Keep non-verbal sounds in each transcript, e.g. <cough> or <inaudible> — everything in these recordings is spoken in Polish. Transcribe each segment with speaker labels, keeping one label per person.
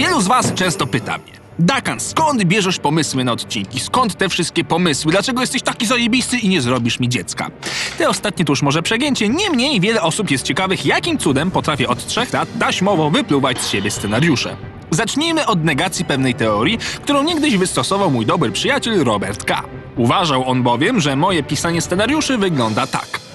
Speaker 1: Wielu z was często pyta mnie. Dakan, skąd bierzesz pomysły na odcinki? Skąd te wszystkie pomysły? Dlaczego jesteś taki zajebisty i nie zrobisz mi dziecka? Te ostatnie to już może przegięcie, niemniej wiele osób jest ciekawych, jakim cudem potrafię od trzech lat taśmowo wypluwać z siebie scenariusze. Zacznijmy od negacji pewnej teorii, którą niegdyś wystosował mój dobry przyjaciel Robert K. Uważał on bowiem, że moje pisanie scenariuszy wygląda tak.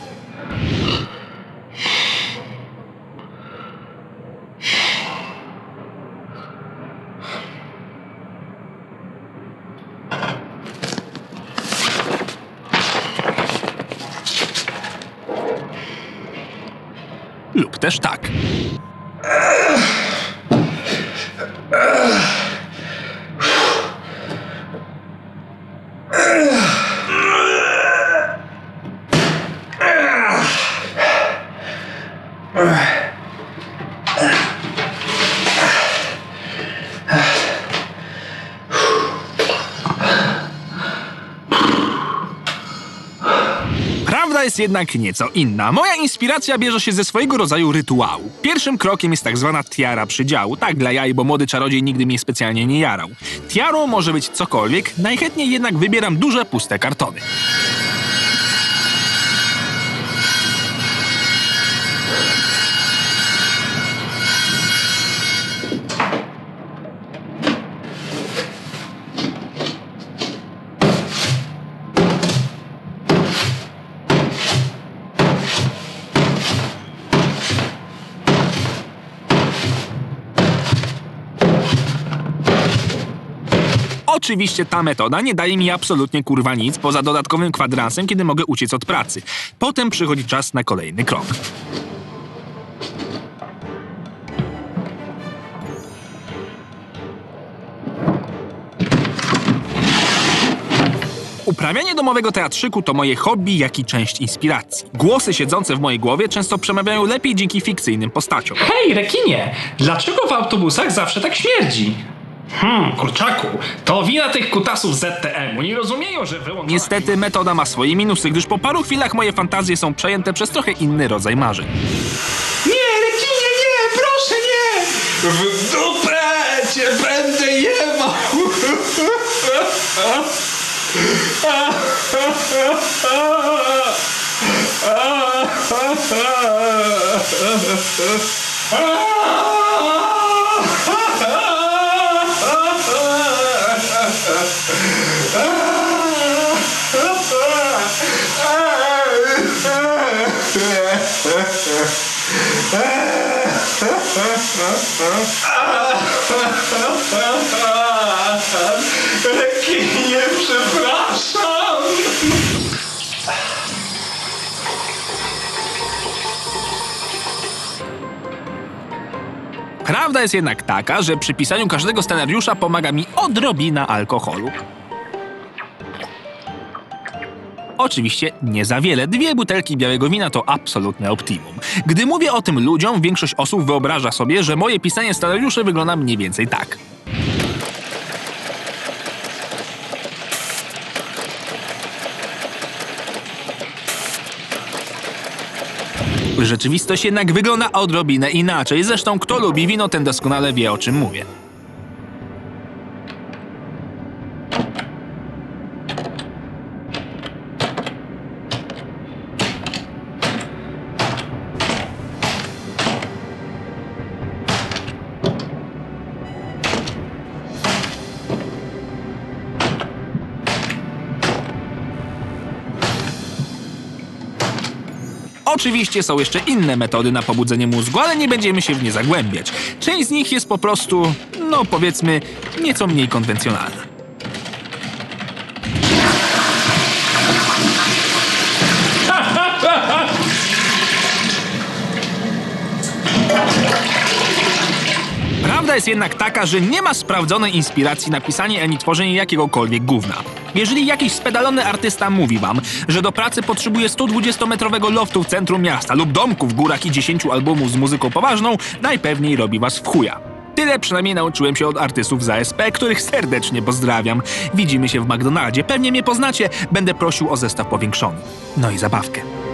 Speaker 1: Lub też tak. Prawda jest jednak nieco inna. Moja inspiracja bierze się ze swojego rodzaju rytuału. Pierwszym krokiem jest tak zwana tiara przydziału. Tak dla jaj, bo młody czarodziej nigdy mnie specjalnie nie jarał. Tiarą może być cokolwiek, najchętniej jednak wybieram duże, puste kartony. Oczywiście ta metoda nie daje mi absolutnie kurwa nic poza dodatkowym kwadransem, kiedy mogę uciec od pracy. Potem przychodzi czas na kolejny krok. Uprawianie domowego teatrzyku to moje hobby, jak i część inspiracji. Głosy siedzące w mojej głowie często przemawiają lepiej dzięki fikcyjnym postaciom.
Speaker 2: Hej, rekinie! Dlaczego w autobusach zawsze tak śmierdzi? Hmm, kurczaku, to wina tych kutasów ZTM-u. Nie rozumieją, że wyłączono...
Speaker 1: Niestety metoda ma swoje minusy, gdyż po paru chwilach moje fantazje są przejęte przez trochę inny rodzaj marzeń.
Speaker 2: Nie, rekinie, nie! Proszę, nie! W dupę cię będę jebał! <laughs> Rekinie, przepraszam!
Speaker 1: Prawda jest jednak taka, że przy pisaniu każdego scenariusza pomaga mi odrobina alkoholu. Oczywiście nie za wiele. Dwie butelki białego wina to absolutne optimum. Gdy mówię o tym ludziom, większość osób wyobraża sobie, że moje pisanie scenariuszy wygląda mniej więcej tak. Rzeczywistość jednak wygląda odrobinę inaczej. Zresztą kto lubi wino, ten doskonale wie o czym mówię. Oczywiście są jeszcze inne metody na pobudzenie mózgu, ale nie będziemy się w nie zagłębiać. Część z nich jest po prostu, no powiedzmy, nieco mniej konwencjonalna. Prawda jest jednak taka, że nie ma sprawdzonej inspiracji na pisanie ani tworzenie jakiegokolwiek gówna. Jeżeli jakiś spedalony artysta mówi wam, że do pracy potrzebuje 120-metrowego loftu w centrum miasta lub domku w górach i 10 albumów z muzyką poważną, najpewniej robi was w chuja. Tyle przynajmniej nauczyłem się od artystów z ASP, których serdecznie pozdrawiam. Widzimy się w McDonaldzie, pewnie mnie poznacie, będę prosił o zestaw powiększony. No i zabawkę.